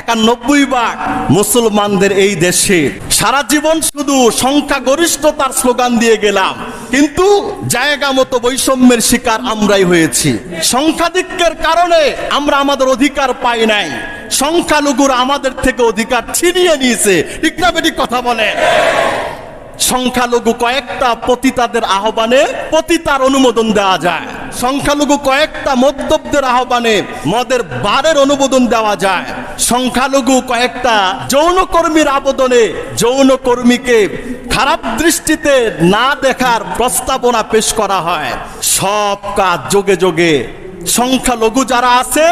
একানব্বই ভাগ মুসলমানদের এই দেশে সারা জীবন শুধু সংখ্যাগরিষ্ঠতার স্লোগান দিয়ে গেলাম। কিন্তু জায়গা মতো বৈষম্যের শিকার আমরাই হয়েছি। সংখ্যাধিক্যের কারণে আমরা আমাদের অধিকার পাই নাই। সংখ্যালঘুরা আমাদের থেকে অধিকার ছিনিয়ে নিয়েছে। ঠিক না বেটি কথা বলে? সংখ্যালঘু কয়েকটা পতিতাদের আহ্বানে পতিতার অনুমোদন দেওয়া যায়। সংখ্যালঘু কয়েকটা মদ্যপদের আহ্বানে মদের বারের অনুমোদন দেওয়া যায়। সংখ্যালঘু কয়েকটা যৌনকর্মীর আবেদনে যৌনকর্মীকে খারাপ দৃষ্টিতে না দেখার প্রস্তাবনা পেশ করা হয়। সব কাজ যোগে যোগে সংখ্যালঘু যারা আছে,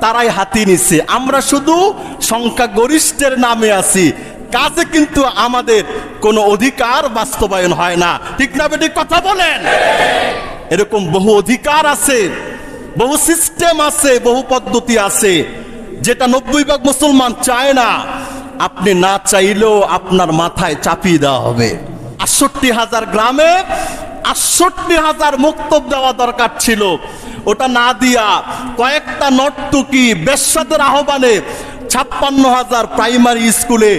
তারাই হাতি নিছে। আমরা শুধু সংখ্যাগরিষ্ঠের নামে আছি। কাজে কিন্তু আমাদের কোনো অধিকার বাস্তবায়ন হয় না। ঠিক না বেটি কথা বলেন? এরকম বহু অধিকার আছে, বহু সিস্টেম আছে, বহু পদ্ধতি আছে। যেটা নব্বই ভাগ মুসলমান চায় না, আপনি না চাইলেও আপনার মাথায় চাপিয়ে দেওয়া হবে। আটষট্টি হাজার গ্রামে আটষট্টি হাজার মুক্তব দেওয়া দরকার ছিল। ওটা না দিয়া কয়েকটা নর্তুকি বেশ্যাদের আহ্বানে ছাপ্পান্ন হাজার প্রাইমারি স্কুলে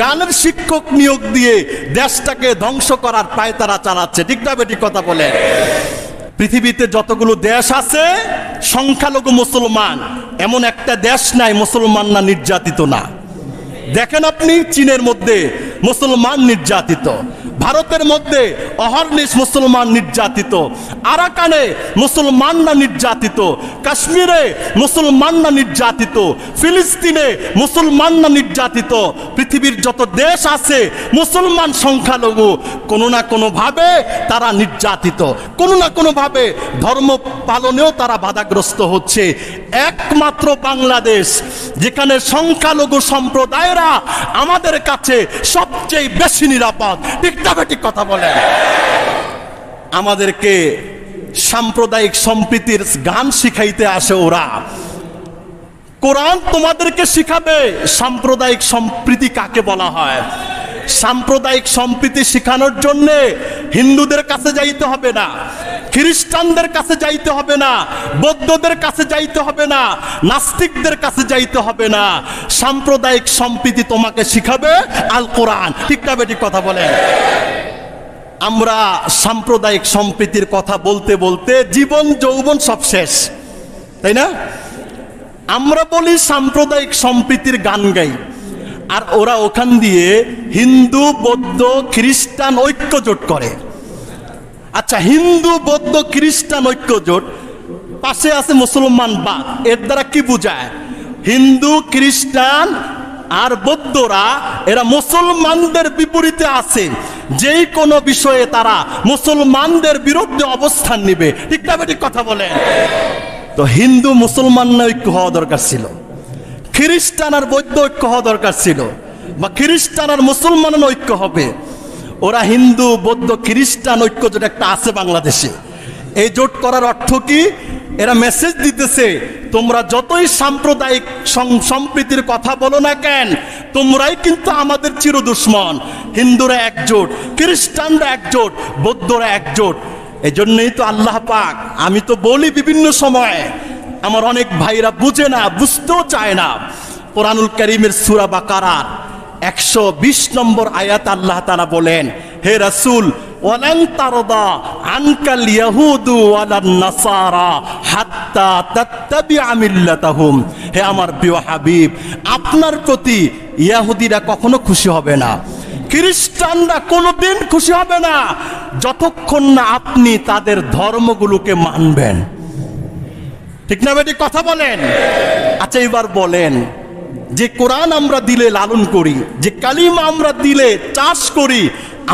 গানের শিক্ষক নিয়োগ দিয়ে দেশটাকে ধ্বংস করার প্রায় তারা চালাচ্ছে। ঠিক না বেটি কথা বলে? পৃথিবীতে যতগুলো দেশ আছে, সংখ্যালঘু মুসলমান, এমন একটা দেশ নাই, মুসলমান না, নির্যাতিত না। দেখেন আপনি, চীনের মধ্যে মুসলমান নির্যাতিত। ভারতের মধ্যে অহর্নিশ মুসলমান নির্যাতিত, আরাকানে মুসলমানরা নির্যাতিত, কাশ্মীরে মুসলমানরা নির্যাতিত, ফিলিস্তিনে মুসলমানরা নির্যাতিত, পৃথিবীর যত দেশ আছে মুসলমান সংখ্যালঘু, কোনো না কোনোভাবে তারা নির্যাতিত, কোনো না কোনোভাবে ধর্ম পালনেও তারা বাধাগ্রস্ত হচ্ছে। একমাত্র বাংলাদেশ, যেখানে সংখ্যালঘু সম্প্রদায়েরা আমাদের কাছে সবচেয়ে বেশি নিরাপদ। ঠিক কথা বলে আমাদেরকে সাম্প্রদায়িক সম্প্রীতির গান শিখাইতে আসে ওরা। কোরআন তোমাদেরকে শিখাবে, সাম্প্রদায়িক সম্প্রীতি কাকে বলা হয়? সাম্প্রদায়িক সম্প্রীতি শেখানোর জন্য হিন্দুদের কাছে যাইতে হবে না, খ্রিস্টানদের কাছে যাইতে হবে না, বৌদ্ধদের কাছে যাইতে হবে না, নাস্তিকদের কাছে যাইতে হবে না। সাম্প্রদায়িক সম্প্রীতি তোমাকে শিখাবে আল কোরআন। ঠিক না বেটি কথা বলেন? আমরা সাম্প্রদায়িক সম্প্রীতির কথা বলতে বলতে জীবন, যৌবন সব শেষ। তাই না? আমরা বলি সাম্প্রদায়িক সম্প্রীতির গান গাই। আর ওরা ওখান দিয়ে হিন্দু, বৌদ্ধ, খ্রিস্টান ঐক্য জোট করে। আচ্ছা হিন্দু, বৌদ্ধ, খ্রিস্টান ঐক্য জোট, পাশে আছে মুসলমান বা এর দ্বারা কি বোঝায়? হিন্দু, খ্রিস্টান আর বৌদ্ধরা, এরা মুসলমানদের বিপরীতে আছে। যেই কোনো বিষয়ে তারা মুসলমানদের বিরুদ্ধে অবস্থান নিবে। ঠিক কথা বলে তো হিন্দু, মুসলমান ঐক্য হওয়া দরকার ছিল। খ্রিস্টান আর বৌদ্ধ ঐক্য হওয়া দরকার ছিল। বা খ্রিস্টান আর মুসলমান ঐক্য হবে। ওরা হিন্দু, বৌদ্ধ, খ্রিস্টান ঐক্য যেটা একটা আছে বাংলাদেশে। এই জোট করার অর্থ কি? এরা মেসেজ দিতেছে, তোমরা যতই সাম্প্রদায়িক সম্প্রীতির কথা বলো না কেন, তোমরাই কিন্তু আমাদের চির দুশ্মন। হিন্দুরা একজোট খ্রিস্টানরা একজোট বৌদ্ধরা একজোট এই জন্যই তো আল্লাহ পাক, আমি তো বলি বিভিন্ন সময় আমার অনেক ভাইরা বুঝে না, বুঝতেও চায় না। কোরআনুল করিমের সুরা বাকারার একশো বিশ নম্বর আয়াত আল্লাহ তারা বলেন, হে রাসূল, ওয়ালান তারদা আনকাল ইয়াহুদু ওয়ালান নাসারা হাত্তা তাত্তাবিআ মিল্লাতাহুম। হে আমার প্রিয় হাবিব, আপনার প্রতি ইয়াহুদিরা কখনো খুশি হবে না। খ্রিস্টানরা কোনোদিন খুশি হবে না, যতক্ষণ না আপনি তাদের ধর্মগুলোকে মানবেন। ঠিক না বেটি? কথা বলেন। আচ্ছা এবার বলেন, যে কোরআন আমরা দিলে লালন করি, যে কালিমা আমরা দিলে চাষ করি,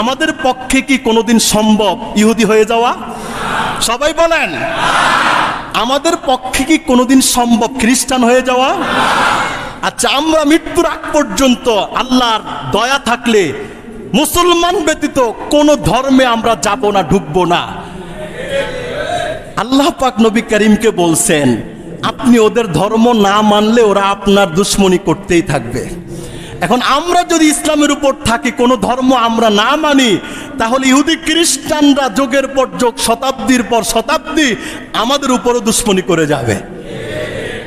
আমাদের পক্ষে কি কোনোদিন সম্ভব ইহুদি হয়ে যাওয়া? সবাই বলেন। আমাদের পক্ষে কি কোনোদিন সম্ভব খ্রিস্টান হয়ে যাওয়া? আচ্ছা আমরা মৃত্যুর আগ পর্যন্ত আল্লাহর দয়া থাকলে মুসলমান ব্যতীত কোনো ধর্মে আমরা যাব না, ঢুকবো না। আল্লাহ পাক নবী করিমকে বলছেন, আপনি ওদের ধর্ম না মানলে ওরা আপনার দুশ্মনী করতেই থাকবে। এখন আমরা যদি ইসলামের উপর থাকি, কোনো ধর্ম আমরা না মানি, তাহলে ইহুদি খ্রিস্টানরা যোগের পর যোগ, শতাব্দীর পর শতাব্দী আমাদের উপরও দুশ্মনী করে যাবে।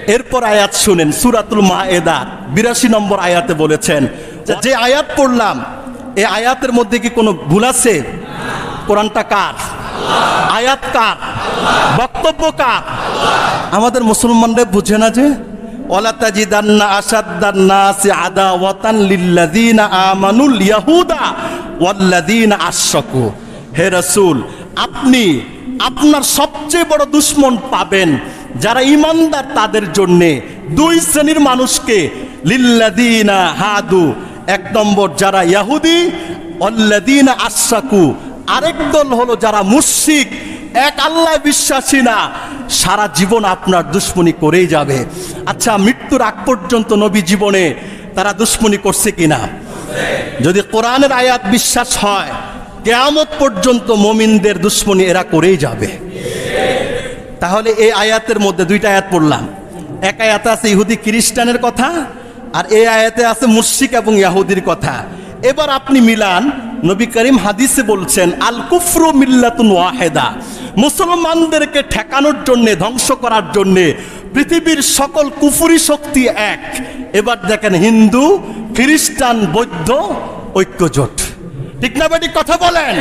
এরপর আয়াত শুনেন, সুরাতুল মাএদা বিরাশি নম্বর আয়াতে বলেছেন, যে- আয়াত পড়লাম এই আয়াতের মধ্যে কি কোনো ভুল আছে? কোরআনটা কার? আয়াত কার বক্তব্য কার আমাদের মুসলমানরা বুঝে না যে আমানুল ইয়াহুদা আপনি আপনার সবচেয়ে বড় দুশ্মন পাবেন যারা ইমানদার তাদের জন্যে। দুই শ্রেণির মানুষকে লিল্লাযীনা হাদু, এক নম্বর যারা ইয়াহুদি অল্লাযীনা আশরাকু আরেক দল হলো যারা মুশরিক। এক আল্লাহ বিশ্বাসী না, সারা জীবন আপনার দুশ্মনী করেই যাবে। আচ্ছা মৃত্যুর আগ পর্যন্ত নবী জীবনে তারা দুশ্মনী করছে কিনা? যদি কোরআনের আয়াত বিশ্বাস হয়, কেয়ামত পর্যন্ত মমিনদের দুশ্মনী এরা করেই যাবে। তাহলে এই আয়াতের মধ্যে দুইটা আয়াত পড়লাম। এক আয়াতে আছে ইহুদি খ্রিস্টানের কথা, আর এই আয়াতে আছে মুশরিক এবং ইয়াহুদির কথা। এবার আপনি মিলান নবী করিম হাদিসে বলছেন, আল কুফরু মিল্লাতুন ওয়াহেদা। মুসলমানদেরকে ঠেকানোর জন্যে, ধ্বংস করার জন্যে পৃথিবীর সকল কুফুরি শক্তি এক। এবার দেখেন হিন্দু, খ্রিস্টান, বৌদ্ধ ঐক্যজোট। ঠিক না বেটি, কথা বলেন?